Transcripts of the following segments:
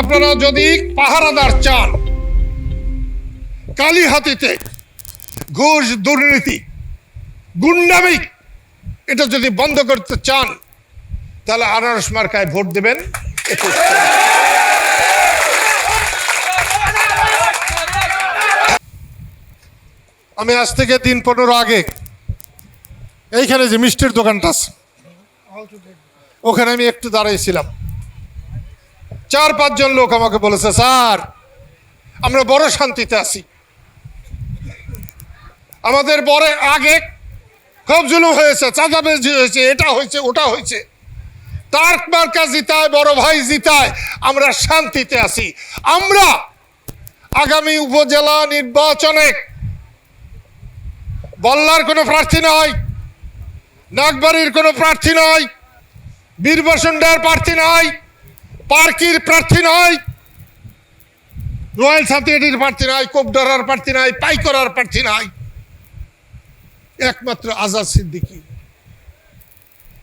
আপনারা যদি পাহারাদার চান, কালীহাতিতে ঘুষ, দুর্নীতি, গুন্ডামি, এটা যদি বন্ধ করতে চান, তাহলে আনারস মার্কায় ভোট দেবেন। আমি আজ থেকে দিন পনেরো আগে এইখানে যে মিষ্টির দোকানটা আছে, ওখানে আমি একটু দাঁড়াইছিলাম চার, পাঁচজন লোক আমাকে বলেছে, স্যার, আমরা বড় শান্তিতে আছি। আমাদের বড় আগে খুব জুলুম হয়েছে, চাঁদাবাজি হয়েছে, এটা হয়েছে, ওটা হয়েছে। তার মার্কা জিতায়, বড় ভাই জিতায়, আমরা শান্তিতে আছি। আমরা আগামী উপজেলা নির্বাচনে বল্লার কোনো প্রার্থী নয়, নাগবাড়ির কোনো প্রার্থী নয় বীরবসুন্ডার প্রার্থী নয় পার্কির প্রার্থী নয়। রয়্যাল সাথিয়েটির প্রার্থী নয় কোপডরার প্রার্থী নয় পাইকরার প্রার্থী নয়। একমাত্র আজাদ সিদ্দিকী।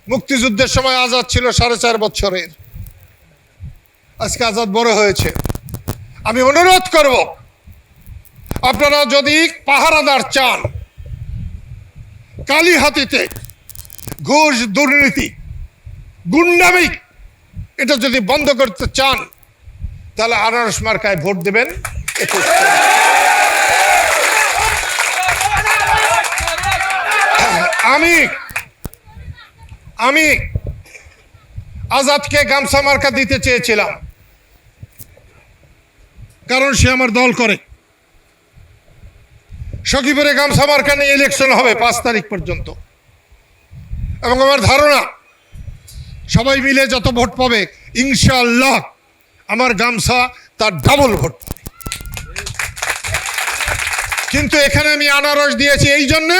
মুক্তিযুদ্ধের সময় আজাদ ছিল সাড়ে চার বছরের। আজকে আজাদ বড় হয়েছে। আমি অনুরোধ করব, আপনারা যদি পাহারাদার চান, কালীহাতিতে ঘুষ, দুর্নীতি, গুন্ডামি এটা যদি বন্ধ করতে চান, তাহলে আনারস মার্কায় ভোট দেবেন। আমি আমি আজাদকে গামছা মার্কা দিতে চেয়েছিলাম। কারণ সে আমার দল করে। সখীপুরে গামছা মার্কা নিয়ে ইলেকশন হবে পাঁচ তারিখ পর্যন্ত। এবং আমার ধারণা সবাই মিলে যত ভোট পাবে, ইনশাআল্লাহ আমার গামছা তার ডাবল ভোট কিন্তু এখানে আমি আনারস দিয়েছি, এই জন্যে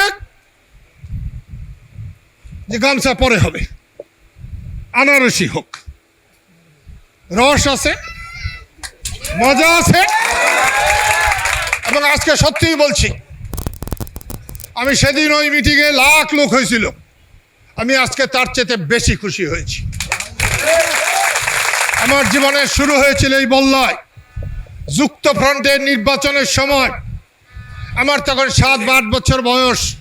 যে গামছা পরে হবে। আনারসই হোক। রস আছে, মজা আছে, এবং আজকে সত্যিই বলছি, আমি সেদিন ওই মিটিংয়ে লাখ লোক হয়েছিল। আমি আজকে তার চেয়ে বেশি খুশি হয়েছি। আমার জীবনে শুরু হয়েছিল এই বল্লায়। যুক্ত ফ্রন্টের নির্বাচনের সময় আমার তখন সাত বা আট বছর বয়স।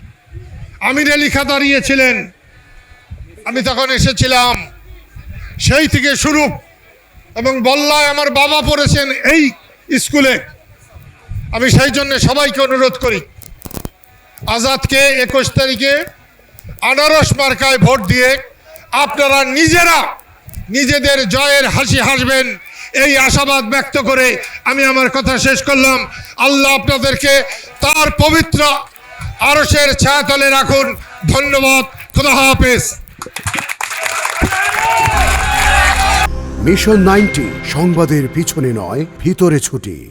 আমির আলী খা দাঁড়িয়েছিলেন। আমি তখন এসেছিলাম। সেই থেকে শুরু। এবং বল্লায় আমার বাবা পড়েছেন এই স্কুলে। আমি সেই জন্য সবাইকে অনুরোধ করি, আজাদকে একুশ তারিখে আনারস মার্কায় ভোট দিয়ে আপনারা নিজেরা নিজেদের জয়ের হাসি হাসবেন। এই আশাবাদ ব্যক্ত করে আমি আমার কথা শেষ করলাম। আল্লাহ আপনাদেরকে তার পবিত্র আরসের ছায়াতলে রাখুন। ধন্যবাদ। খুদা হাফেজ। মিশন নাইনটি সংবাদের পিছনে নয়, ভিতরে ছুটি।